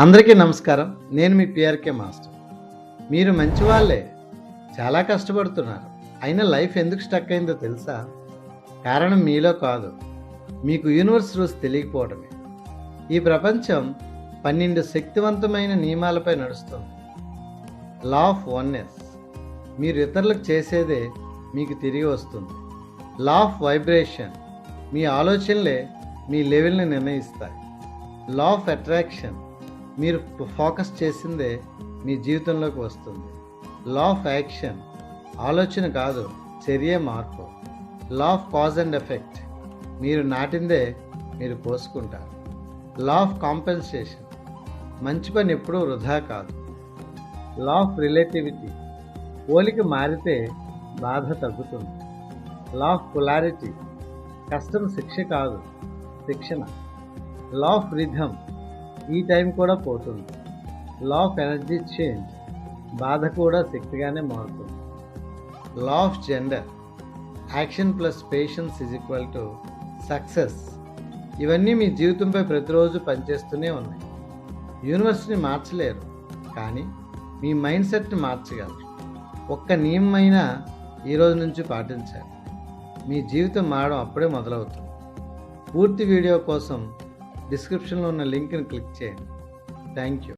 అందరికీ నమస్కారం. నేను మీ పిఆర్కే మాస్టర్. మీరు మంచి వాళ్ళే చాలా కష్టపడుతున్నారు. అయినా లైఫ్ ఎందుకు స్టక్ అయిందో తెలుసా? కారణం మీలో కాదు. మీకు యూనివర్స్ రూల్స్ తెలియకపోవడమే. ఈ ప్రపంచం పన్నెండు శక్తివంతమైన నియమాలపై నడుస్తుంది. లా ఆఫ్ వన్నెస్ మీరు ఇతరులకు చేసేదే మీకు తిరిగి వస్తుంది. లా ఆఫ్ వైబ్రేషన్ మీ ఆలోచనలే మీ లెవెల్ని నిర్ణయిస్తాయి. లా ఆఫ్ అట్రాక్షన్ మీరు ఫోకస్ చేసిందే మీ జీవితంలోకి వస్తుంది. లా ఆఫ్ యాక్షన్ ఆలోచన కాదు చర్య మార్పు. Law of cause and effect మీరు నాటిందే మీరు పోసుకుంటారు లా ఆఫ్ కాంపెన్సేషన్ మంచి పని ఎప్పుడూ వృధా కాదు. లా ఆఫ్ రిలేటివిటీ పోలిక మారితే బాధ తగ్గుతుంది. లా ఆఫ్ పొలారిటీ కష్టం శిక్ష కాదు శిక్షణ. లా ఆఫ్ రిధమ్ ఈ టైం కూడా పోతుంది. లా ఆఫ్ ఎనర్జీ చేంజ్ బాధ కూడా శక్తిగానే మారుతుంది. Law of gender action plus patience is equal to success ఇవన్నీ మీ జీవితంపై ప్రతిరోజు పనిచేస్తూనే ఉన్నాయి. యూనివర్స్ని మార్చలేరు కానీ మీ మైండ్ సెట్ని మార్చగలరు. ఒక్క నియమైనా ఈ రోజు నుంచి పాటించాలి. మీ జీవితం మారడం అప్పుడే మొదలవుతుంది. పూర్తి వీడియో కోసం డిస్క్రిప్షన్లో ఉన్న లింక్ని క్లిక్ చేయండి. Thank you.